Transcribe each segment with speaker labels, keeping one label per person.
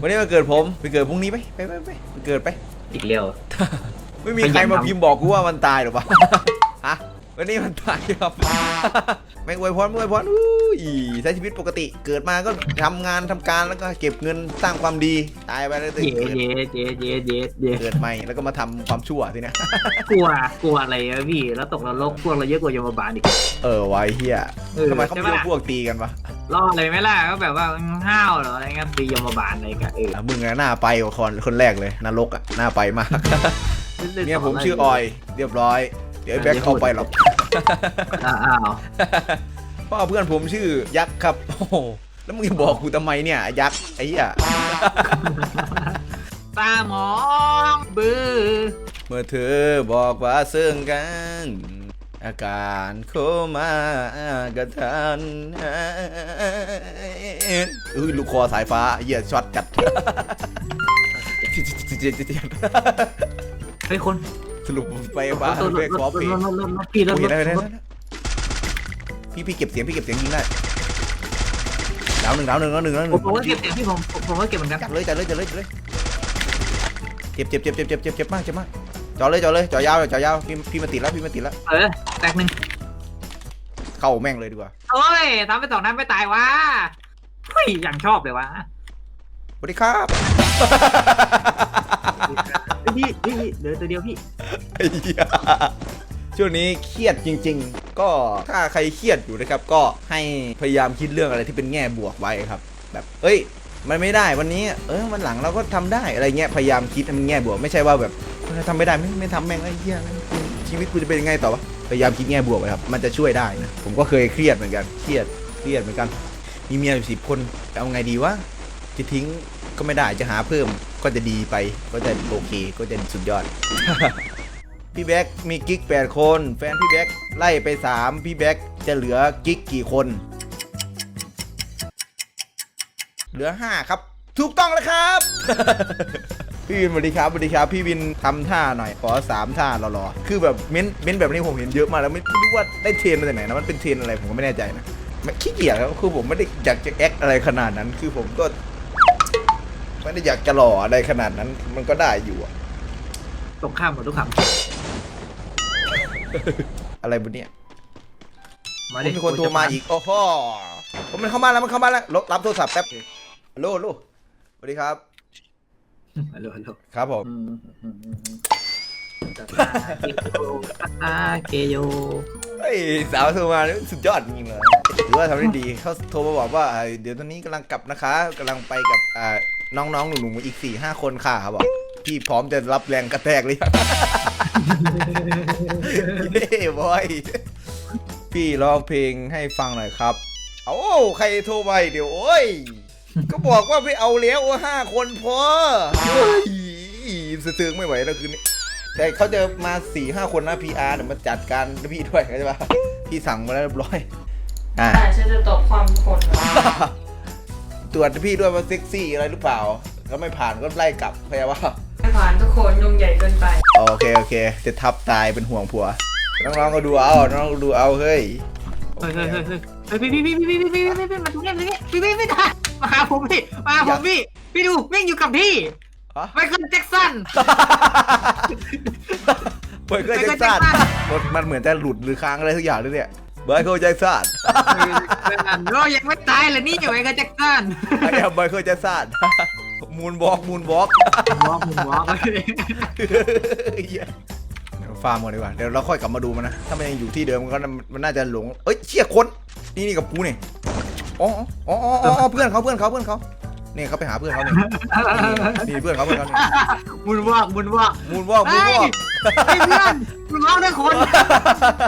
Speaker 1: วันนี้มาเกิดผมไปเกิดพรุ่งนี้ไปไปไปไปไปเกิดไป
Speaker 2: อีกเร็ว
Speaker 1: ไม่มีใครมาพิมพ์บอกกูว่ามันตายหรอปะฮะ วันนี้มันตายครับ ไม่อวยพรไม่อวยพรอุ้ยใช้ชีวิตปกติ เกิดมาก็ทำงานทำการแล้วก็เก็บเงินสร้างความดี ตายไปแล้วตื่น
Speaker 2: เย็ด
Speaker 1: เกิด
Speaker 2: เย็ดเย็ดเย็ดเย็ดเย็ด
Speaker 1: เกิดใหม่แล้วก็มาทำความชั่วทีเนี้ย
Speaker 2: กลัวกลัวอะไรอะพี่ แล้วตกนรกพวกเราเยอะกว่ายมบาลอีก
Speaker 1: เออไว้เฮีย
Speaker 2: เออ
Speaker 1: ทำไมเขาไม่
Speaker 2: ใช่
Speaker 1: ย
Speaker 2: ปะ
Speaker 1: กพวกตีกันวะ
Speaker 2: รอดเลยไหมล่ะก็แบบว่าห้าวเหรออะไรเงี้ยตียมบาลอะไรกันเออ
Speaker 1: อะมึงอะหน้าไปกว่าคนคนแรกเลยนรกอะหน้าไปมากเนี่ยผมชื่อออย เรียบร้อย เดี๋ยวไอ้แบ็คเข้าไปหรอก
Speaker 2: อ้าวอ้าว
Speaker 1: เพราะเพื่อนผมชื่อยักษ์ครับโอ้โหแล้วมึงจะบอกกูทำไมเนี่ยยักษ์ไอ้เหี้ย
Speaker 2: ตาหมองบื้อ
Speaker 1: เมื่อเธอบอกว่าเสื่องกัน อาการโคมากระทันอุ้ยลูกคอสายฟ้าเหี้ยช็อตจัด
Speaker 2: เฮ้ยคน
Speaker 1: สรุปไปบ้าร
Speaker 2: ถ
Speaker 1: ไป
Speaker 2: รถ
Speaker 1: ขอ
Speaker 2: รถ
Speaker 1: ปี
Speaker 2: รถรถรถพี่รถ
Speaker 1: โอ้
Speaker 2: ร
Speaker 1: ย
Speaker 2: ถ
Speaker 1: ได้ได้
Speaker 2: รถ
Speaker 1: ได้พี่พี่เก็บเสียงพี่เก็บเสียงยิงได้ดาวหนึ่งดาวหนึ่งดาวหนึ่งดาวห
Speaker 2: ผ
Speaker 1: นึ่
Speaker 2: ม
Speaker 1: ง
Speaker 2: ผมก็เก็บเสียงพี่ผมผมผมก็เก็บเหมือนกัน
Speaker 1: จัดเลยจัดเลยจัดเลยจัดเลยเจ็บเจ็บเจ็บเจ็บเจ็บเจ็บเจ็บมากเจ็บมาก จ่อเลยจ่อเลยจ่อยาวจ่อยาวพี่พี่มาติดแล้วพี่มาติดแล้ว
Speaker 2: เออ แตกหนึ่ง
Speaker 1: เข้าแม่งเลยดีกว่า
Speaker 2: โอ้ยทำไปสองนั้นไม่ตายวะเฮ้ยอย่างชอบเลยวะ
Speaker 1: สวัสดีครับ
Speaker 2: พี่พี่พี่เดี๋ยวตัวเดียวพี่
Speaker 1: ไอ้เหี้ยช่วงนี้เครียดจริง ๆ ก็ถ้าใครเครียดอยู่นะครับก็ให้พยายามคิดเรื่องอะไรที่เป็นแง่บวกไว้ครับ แบบเอ้ย มันไม่ได้วันนี้ เออวันหลังเราก็ทำได้อะไรเงี้ยพยายามคิดให้มันแง่บวกไม่ใช่ว่าแบบ ทำไม่ได้ไม่ไม่ทำแม่งไอ้เหี้ยชีวิตกูจะเป็นยังไงต่อวะพยายามคิดแง่บวกไว้ครับ มันจะช่วยได้นะผมก็เคยเครียดเหมือนกันเครียดเครียดเหมือนกัน มีเมียอยู่สิบคนจะเอาไงดีวะจะทิ้งก็ไม่ได้จะหาเพิ่มก็จะดีไปก็จะโอเคก็จะสุดยอด พี่แบ็กมีกิ๊ก8คน แฟนพี่แบ็กไล่ไป3พี่แบ็กจะเหลือกิ๊กกี่คน เหลือ5ครับ ถูกต้องแล้วครับ พี่วินสวัสดีครับสวัสดีครับ พี่วินทำท่าหน่อยขอ3ท่ารอๆคือแบบเม้นเม้นแบบนี้ผมเห็นเยอะมากแล้วไม่รู้ว่าได้เทรนมาจากไหนนะมันเป็นเทรนอะไรผมก็ไม่แน่ใจนะไม่ขี้เกียจครับคือผมไม่ได้อยากจะแอคอะไรขนาดนั้น คือผมก็ไม่ได้อยากจะหล่ออะไรขนาดนั้น มันก็ได้อยู่อะ
Speaker 2: ตรงข้ามกับทุกค
Speaker 1: อะไรบุเนี่ยำ
Speaker 2: มา
Speaker 1: ผมมีคนโทรมาอีกโอ้โหผมมันเข้ามาแล้วมันเข้ามาแล้วรับรับโทรศัพท์แป๊บฮัลโหลฮัลโหลสวัสดีครับ
Speaker 2: ฮัลโหลฮัลโหล
Speaker 1: ครับผม
Speaker 2: อืมอืมอืมอืมตาตาเกโยตาตาเกโย
Speaker 1: เฮ้ยสาวโทรมาสุดยอดจริงๆเลยถือว่าทำได้ดีเขาโทรมาบอกว่าเอ่อเดี๋ยวตอนนี้กำลังกลับนะคะกำลังไปกับอ่าน้องๆหนูๆอีกสี่ห้าคนค่ะครับบอกพี่พร้อมจะรับแรงกระแทกหรือยังเย้บอยพี่ร้องเพลงให้ฟังหน่อยครับ เอ้าใครโทรไปเดี๋ยวโอ้ย ก็บอกว่าไม่เอาแล้วว่าห้าคนพอเฮ้ยสะเทืองไม่ไหวแล้วคืนนี้แต่เขาจะมาสี่ห้าคนนะ PR เดี๋ยวมาจัดการพี่ด้วยเข้าใจปะพี่สั่งมาแล้วเรียบร้อยอ่า
Speaker 3: อ่าฉันจะตบความคนเหรอ
Speaker 1: ตรวจพี่ด้วยว่าเซ็กซี่อะไรหรือเปล่าก็ไม่ผ่านก็ไล่กลับเข้าใจปะ
Speaker 3: ไม่ผ่านทุกคนยุงใหญ่เกินไป
Speaker 1: โอเคโอเค จะทับตายเป็นห่วงผัว น้องๆก็ดูเอาน้องๆก็ดูเอาเฮ้ย
Speaker 2: เฮ้ยเฮ้ยเฮ้ยเฮ้ยเฮ้ยพี่พี่พี่พี่พี่พี่พี่พี่พี่มาตรงนี้ตรงนี้พี่พี่พี่มา มาหาผมพี่มาหาผมพี่พี่ดูแม่งอยู่กับพี่
Speaker 1: ฮะ
Speaker 2: ไมเคิลแจ็คสัน
Speaker 1: เบิร์ดเคิลแจ็คสันมันเหมือนจะหลุดหรือค้างอะไรทุกอย่างเลยเนี่ยเบิร์ดเคิลแจ็คสัน
Speaker 2: เรายังไม่ตายเลยนี่อยู่ไมเคิลแจ็คสัน
Speaker 1: อันนี้เบิร์ดเคิลแจ็คสันมูนบล็อกมูนบล็อก
Speaker 2: มองผมมองเลย
Speaker 1: ฟาร์มก่อนดีกว่าเดี๋ยวเราค่อยกลับมาดูมันนะ ถ้ามันยังอยู่ที่เดิมมันก็มันน่าจะหลง เอ้ยเชี่ยคนนี่นี่กับกูนี่ อ๋ออ๋ออ๋ออ๋อเพื่อนเขาเพื่อนเขาเพื่อนเขานี่เขาไปหาเพื่อนเขาเนี่ยนี่เพื่อนเขาเพื่อนเขาเนี่ย
Speaker 2: มุนวอกมุนวอก
Speaker 1: มูนวอกมูนวอก
Speaker 2: ไอ้เพื่อนมุนวอกด้วยคน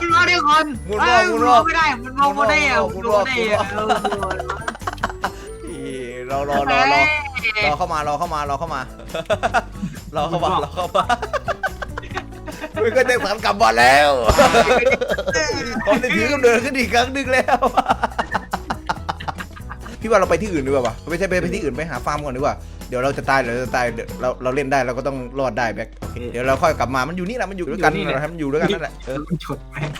Speaker 2: มุนวอกด้วยคน
Speaker 1: มุนวอกมุนวอก
Speaker 2: ไม่ได้มุนวอกไม่ได้อะ
Speaker 1: มุ
Speaker 2: มุ
Speaker 1: น
Speaker 2: น
Speaker 1: ว
Speaker 2: ว
Speaker 1: อ
Speaker 2: อกก ไม่ได้อะ
Speaker 1: นี่รอรอรอรอรอเข้ามารอเข้ามารอเข้ามารอเข้ามารอเข้ามามันก็จะสันกลับมาแล้วผมจะถือกำเนิดขึ้นอีกครั้งหนึงแล้ว พี่ว่าเราไปที่อื่นดีกว่าปะไม่ใช่ไปไปที่อื่นไปหาฟาร์มก่อนดีกว่าเดี๋ยวเราจะตายเดี๋ยวเราจะตายเดี๋ยวเราเราเล่นได้เราก็ต้องรอดได้แบ็คเดี๋ยวเราค่อยกลับมามันอยู่นี่แหละมันอยู่ด้วยกันนั่นแหละครับมันอยู่ด้วยกันนั่นแหละเออ
Speaker 2: ชดแม่ง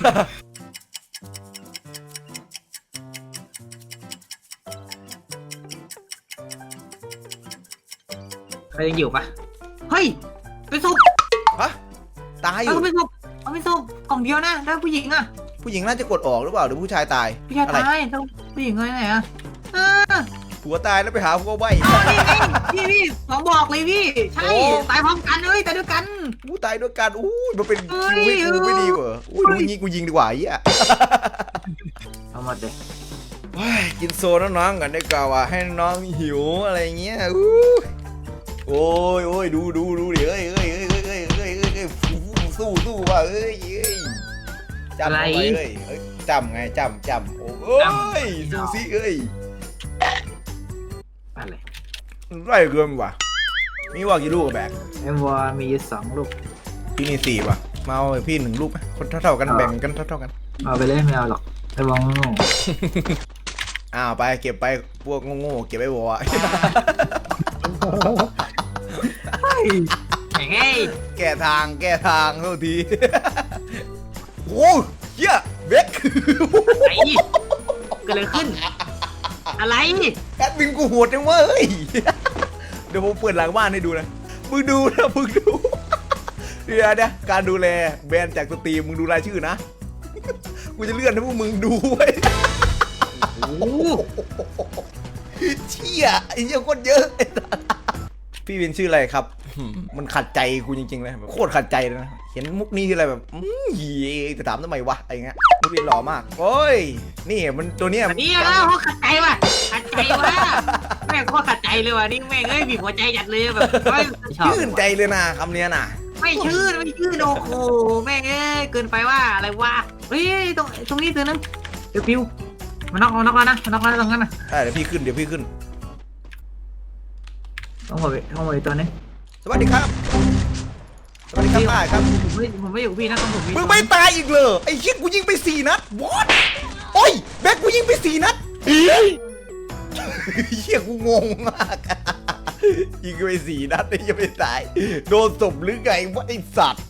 Speaker 2: เรายังอยู่ปะเฮ้ยไปศพ
Speaker 1: ฮะตายอ
Speaker 2: เอา
Speaker 1: ยู่
Speaker 2: ไปศพเอาไปศพกล่องเดียวนะแล้วผู้หญิงอะ
Speaker 1: ผู้หญิงน่าจะกดออกหรือเปล่าหรือผู้ชายตาย
Speaker 2: ผู้ชาย
Speaker 1: อะไร
Speaker 2: ตายแล้วผู้หญิงอะไรไหนอะอ่า
Speaker 1: ผัวตายแล้วไปหาผัวให
Speaker 2: ม่พี่พี่ขอบอกเลยพี่ ใช่ตายพร้อมกันเลยตายด้วยกัน
Speaker 1: อู้ตายด้วยกันอู้มันเป็นชีวิตกูไม่ดีเหรอ
Speaker 2: อู้
Speaker 1: ดูนี้กูยิงดีกว่าไอ้อะ
Speaker 2: เอามาเด็
Speaker 1: กกินโซน้องๆกันได้กล่าวว่าให้น้องหิวอะไรเงี้ยอู้โอ้ยโอ้ยดูดูดูดิเอ้ยเอ้ยเอ้ยเอ้ยเอ้ยเอ้ยเอ้ยสู้สู้ว่ะเอ้ยเอ้ยจำอะไรเอ้ยจำไงจำจำโอ้ยดูสิเอ้ย
Speaker 2: อะไร
Speaker 1: ไรเกินว่ะ มีว่ากี่ลูกอะแบก
Speaker 2: เอ็มวอมีอยู่สองลูก
Speaker 1: พี่มีสี่ว่ะ มาเอาพี่หนึ่งลูกไหมคนเท่าๆกัน
Speaker 2: เอา
Speaker 1: แบ่งกันเท่าๆกัน
Speaker 2: เอาไปเลยไม่เอาหรอกไอ้บองโง่
Speaker 1: อ้าวไปเก็บไปพวกโง่ๆเก็บไว้วะ
Speaker 2: เฮ้ยเฮ้ย
Speaker 1: แก้ทางแก้ทางเท่าทีโอ้เฮียเบค
Speaker 2: ไอ้เกิดอะไรขึ้น อะไร
Speaker 1: แอดมินกูโหดจังเว้ย เดี๋ยวผมเปิดหลังบ้านให้ดูนะ มึงดูนะมึงดู เดี๋ยวนะการดูแลแบรนด์จากสตรีมมึงดูรายชื่อนะ กูจะเลื่อนให้พวกมึงดูไว้ย
Speaker 2: โอ้โห
Speaker 1: เชี่ยไอ้เหี้ยโคตรเยอะ พี่เป็นชื่ออะไรครับ มันขัดใจกูจริงๆเลยแบบโคตรขัดใจเลยนะ เห็นมุกนี้ทีไรแบบอื้อหีจะถามทำไมวะอะไรเงี้ยมุกนี้หล่อมาก โอ้ย นี่มันตัวเนี้ย
Speaker 2: อันนี้แล้วเขาขัดใจว่ะขัดใจว่ะแม่งโคตรขัดใจเลยว่ะนี่แม่งเอ้ยบีบหัวใจจัดเลยแบบเฮ้ยชอบ
Speaker 1: ชื่นใจเลยนะคำเนี้ยนะ
Speaker 2: ไม่ชื่นไม่ชื่นโอ้โหแม่งเอ้ยเกินไปว่าอะไรวะเฮ้ยตรงตรงนี้ตัวนึงเดี๋ยวพิวมานอกมานอกแล้วนะมานอกแล้วตรงนั้นนะ
Speaker 1: ได้เดี๋ยวพี่ขึ้นเดี๋ยวพี่ขึ้น
Speaker 2: ต้องหมดต้องหมดตัวนี้
Speaker 1: สวัสดีครับ สวัสดีครับป้าครับ
Speaker 2: ผมไม่ผมไม่อยู่กับพี่นะต้องผม
Speaker 1: มึงไม่ตายอีกเลยไอ้เหี้ยกูยิงไปสี่นัด what โอ้ยแบ็คกูยิงไปสี่นัดเหี้ยกูงงมากยิงไปสี่นัดไอ้ยังไม่ตาย โดนศพหรือไงวะไอ้สัตว์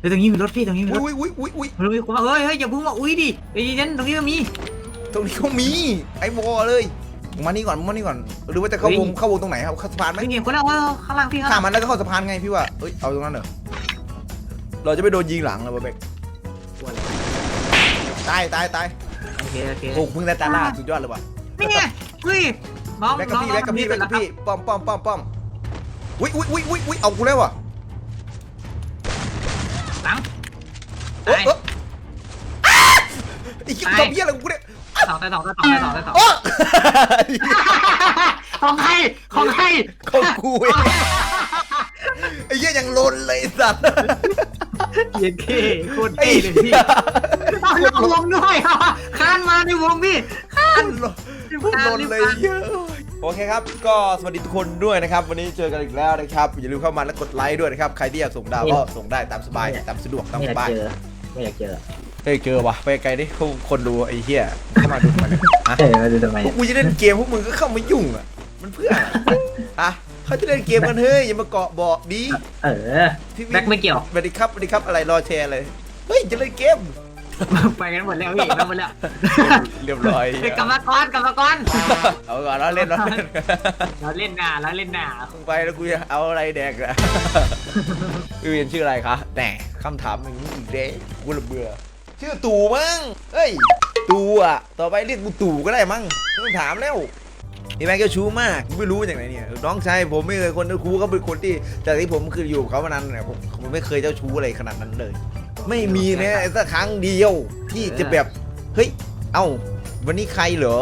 Speaker 2: เดี๋ยวตรงนี้มีรถพี่ตรงนี้มีรถ
Speaker 1: อุ้ยอุ้ยอุ้ยอุ้ย
Speaker 2: มันมีคนมาเฮ้ยเฮ้ยอย่าเพิ่งมาอุ้ยดิเดี๋ยวยันตรงนี้ก็มี
Speaker 1: ตรงนี้เขามีไอ้วอเลย มึงมานี่ก่อนมึงมานี่ก่อน หรือว่าจะเข้าวง
Speaker 2: เฮ้ย
Speaker 1: เข้าวงตรงไหนครับเข้าสะพานไหม
Speaker 2: ไม่เห็นคนแล้วว่าข้างล่างพี่ข้าง
Speaker 1: ข้า
Speaker 2: ล่ามง
Speaker 1: มันแล้วก็เข้าสะพานไงพี่ว่าเอ้ยเอาตรงนั้นเหรอเราจะไปโดนยิงหลังเหรอวะเบกตายตายตาย
Speaker 2: โอเคโอเค
Speaker 1: โอ้มึงได้ตาล่าสุดยอดเลยว่ะ
Speaker 2: นี่ไงเฮ้ยน้อง
Speaker 1: แบ็กกับ
Speaker 2: น้อง
Speaker 1: พี่
Speaker 2: น้อ
Speaker 1: แบ็
Speaker 2: ง
Speaker 1: กกับพี่
Speaker 2: นี่
Speaker 1: แบ็
Speaker 2: เป็
Speaker 1: ก
Speaker 2: น
Speaker 1: กับ
Speaker 2: แล้วครับ
Speaker 1: พี่ป้อมป้อมป้อมป้อมอุ้ยอุ้ยอุ้ยอุ้ยอุ้ยเอากูแล้วว่ะ
Speaker 2: หลัง
Speaker 1: เอ้ย
Speaker 2: ตาย
Speaker 1: เอ้ยอ้าไอ้คิด
Speaker 2: ตาย
Speaker 1: ตัวเบี้ยอะไรของกูเนี่ย
Speaker 2: สองตายสองตายสองตายสองตายสอง
Speaker 1: โอ้
Speaker 2: ของใครของใคร
Speaker 1: ของกูเองไอ้เหี้ยยังลนเลยไอ้สัตว์
Speaker 2: เย็นเคโคตร
Speaker 1: ไอ้
Speaker 2: เท่เลย
Speaker 1: เหี้
Speaker 2: พี่
Speaker 1: ย
Speaker 2: เอาในวงด้วยคานมาในวงพี่คาน
Speaker 1: ลนเลยเยอะโอเคครับ ก็สวัสดีทุกคนด้วยนะครับ วันนี้เจอกันอีกแล้วนะครับ อย่าลืมเข้ามาแล้วกดไลค์ด้วยนะครับ ใครที่อยากส่งดาวก็ส่งได้ตามสบายตามสะดวกตาม
Speaker 2: ไม่อ
Speaker 1: ส
Speaker 2: ยาก
Speaker 1: บาย
Speaker 2: เจอไม่อยากเจอ
Speaker 1: เฮ้ยเจอวะไปไกลดิเขาคนดูไอ้เหี้ยเข้ามาดูมาเลยอะ
Speaker 2: เฮ้ยมาดูทำไม
Speaker 1: พวกกูจะเล่นเกมพวกมึงก็เข้ามายุ่งอะมันเพื่ออะไรอะเขาจะเล่นเกมกันเฮ้ยอย่ามาเกาะเบอกดี
Speaker 2: เออ
Speaker 1: พี่
Speaker 2: แบ็คไม่เกี่ยว
Speaker 1: สวัสดีครับสวัสดีครับอะไรรอแชร์เลยเฮ้ยจะเล่นเกม
Speaker 2: ไปกันหมดแล้วพี่ไปหมดแล้ว
Speaker 1: เรียบร้อย
Speaker 2: เฮ้ยกรรมกรกรรมกร
Speaker 1: เอาก่อนเราเล่นเราเล่น
Speaker 2: เราเล่นหน้าเราเล่นหน้า
Speaker 1: มึงไปแล้วกูจะเอาอะไรแดกอะพี่เวียนชื่ออะไรคะแหน่คำถามอย่างนี้อีกเด้กูระเบื่อ ชื่อตู่มั้งเฮ้ย ตู่อะ ต่อไปเรียกกูตู่ก็ได้มั้งไม่ต้องถามแล้วนี่แม่งก็ชู้มากกูไม่รู้จากไหนเนี่ยน้องชายผมไม่เคยคนครูเขาเป็นคนที่จากที่ผมคืออยู่กับเขามานานเนี่ยผมผมไม่เคยเจ้าชู้อะไรขนาดนั้นเลย ไม่มีแม้สักครั้งเดียวที่จะแบบเฮ้ยเอ้าวันนี้ใครเหรอ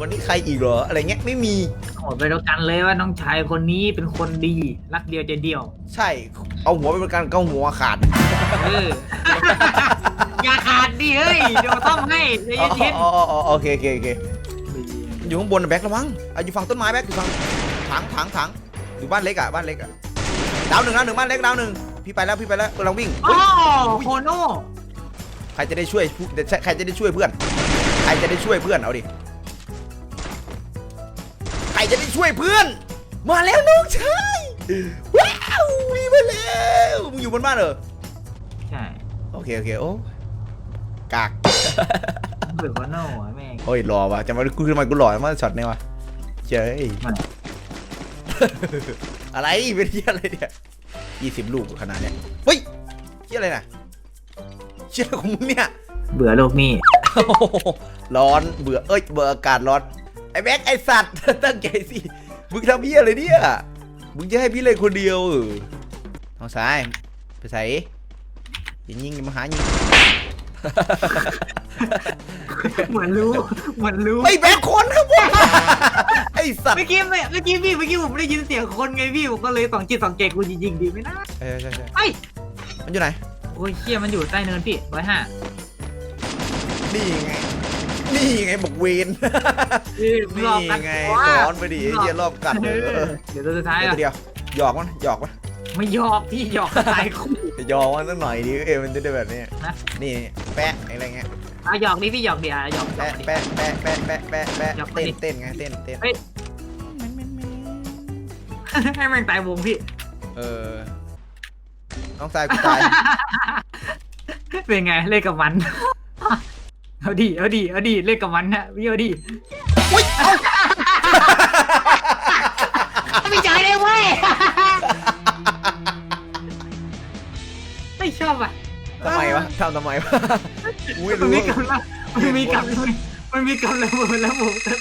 Speaker 1: วันนี้ใครอีกเหรออะไรเงี้ยไม่มี
Speaker 2: โหดไปด้วยกันเลยว่าน้องชายคนนี้เป็นคนดี รักเดียวใจเดียว
Speaker 1: ใช่ เอาหัวไปเป็นการเกาหัวขาด
Speaker 2: เอออย่าขาดดิเฮ้ยเดี๋ยวต้องให้ใจ
Speaker 1: อ๋อ
Speaker 2: เย็น
Speaker 1: อ๋ออ๋อโอเคโอเคโอเค
Speaker 2: ๆ
Speaker 1: อยู่ข้างบนนะแบ็คระวังอะอยู่ฝั่งต้นไม้แบ็คอยู่ฝั่งถังถังถังอยู่บ้านเล็กอะบ้านเล็กอะดาวหนึ่งดาวหนึ่งบ้านเล็กดาวหนึ่งพี่ไปแล้วพี่ไปแล้วกำลังวิ่ง
Speaker 2: โอ้
Speaker 1: เฮ้ย
Speaker 2: โคโน่
Speaker 1: ใครจะได้ช่วยผู้ใครจะได้ช่วยเพื่อนใครจะได้ช่วยเพื่อนเอาดิใครจะได้ช่วยเพื่อน มาแล้วน้องชายว้า วมีมาแล้วมึงอยู่บนบ้านเหรอ
Speaker 2: ใช่
Speaker 1: โอเคโอเคโอ้กาก
Speaker 2: เบื่อโคโน่อะแม่ง
Speaker 1: โอ้ยหล่อว่ะจะมากูทำไมกูหล่อมาช็อตเนี่ยวะเจ้ย
Speaker 2: มัน
Speaker 1: อะไรเป็นที่อะไรเนี่ยยี่สิบลูกขนาดเนี้ยเฮ้ยที่อะไรน่ะเชี่ยของมึงเนี่ย
Speaker 2: เบื่อโลกนี่
Speaker 1: โอ้โหร้อนเบื่อเอ้ยเบื่ออากาศร้อนไอ้แบ็คไอ้สัตว์ตั้งใจสิมึงทำเบี้ยอะไรเนี่ย มึงจะให้พี่เลยคนเดียวเออทางซ้าย ไปใส่ยิงยิงมาหายิง
Speaker 2: เหมือนรู้ เหมือนรู้
Speaker 1: ไม่แบ็คคนครับว่าไอ้สัตว์
Speaker 2: เมื่อกี้เมื่อกี้พี่เมื่อกี้ผมได้ยินเสียงคนไงพี่ผมก็เลยสองจิตสองเกตกูจริงๆดีไหมนะ
Speaker 1: เออใช่ใช่
Speaker 2: ไอ้ย
Speaker 1: มันอยู่ไหน
Speaker 2: โอ้ยเชี่ยมันอยู่ใต้เนินพี่ร้อยห้า
Speaker 1: นี่ไง นี่ไงบอกเวน
Speaker 2: นี่
Speaker 1: นี่
Speaker 2: รอบกัน
Speaker 1: ไง
Speaker 2: ว่า
Speaker 1: สอนไปดิไอ้เหี้ยรอบกัด
Speaker 2: เอ
Speaker 1: เอ
Speaker 2: อ
Speaker 1: อ
Speaker 2: เดี๋ยวตัวสุดท้าย
Speaker 1: เดี๋ยว
Speaker 2: อะ
Speaker 1: เดียวหยอกมันหยอกมัน
Speaker 2: ไม่หยอกพี่หยอกตายคู่
Speaker 1: หยอกมันสักหน่อยดิเออมันจะได้แบบนี้
Speaker 2: นะ
Speaker 1: นี่แปะอะไรเงี้ย
Speaker 2: อะหยอกดิพี่หยอกดิอะหยอกหยอ
Speaker 1: แปะ
Speaker 2: กดิ
Speaker 1: แปะแปะแปะแปะแปะแปะ
Speaker 2: หยอก
Speaker 1: เต้น
Speaker 2: ดิ
Speaker 1: เต้นไงเต้นเต้น
Speaker 2: เฮ้ยให้แม่งตายวงพี่
Speaker 1: เออน้องทรายกูตาย
Speaker 2: เป็นไงเล่นกับมัน เอาดิเอาดิเอาดิเล่นกับมันนะพี่เอาดิไม่จ่ายเลยเว้ย ไม่ชอบอะ
Speaker 1: ทำไมวะทำทำไมวะกูไม่
Speaker 2: มัน
Speaker 1: รู้
Speaker 2: มีกำลังมันมีกำลังมันมีกำลังแล้วผมจะ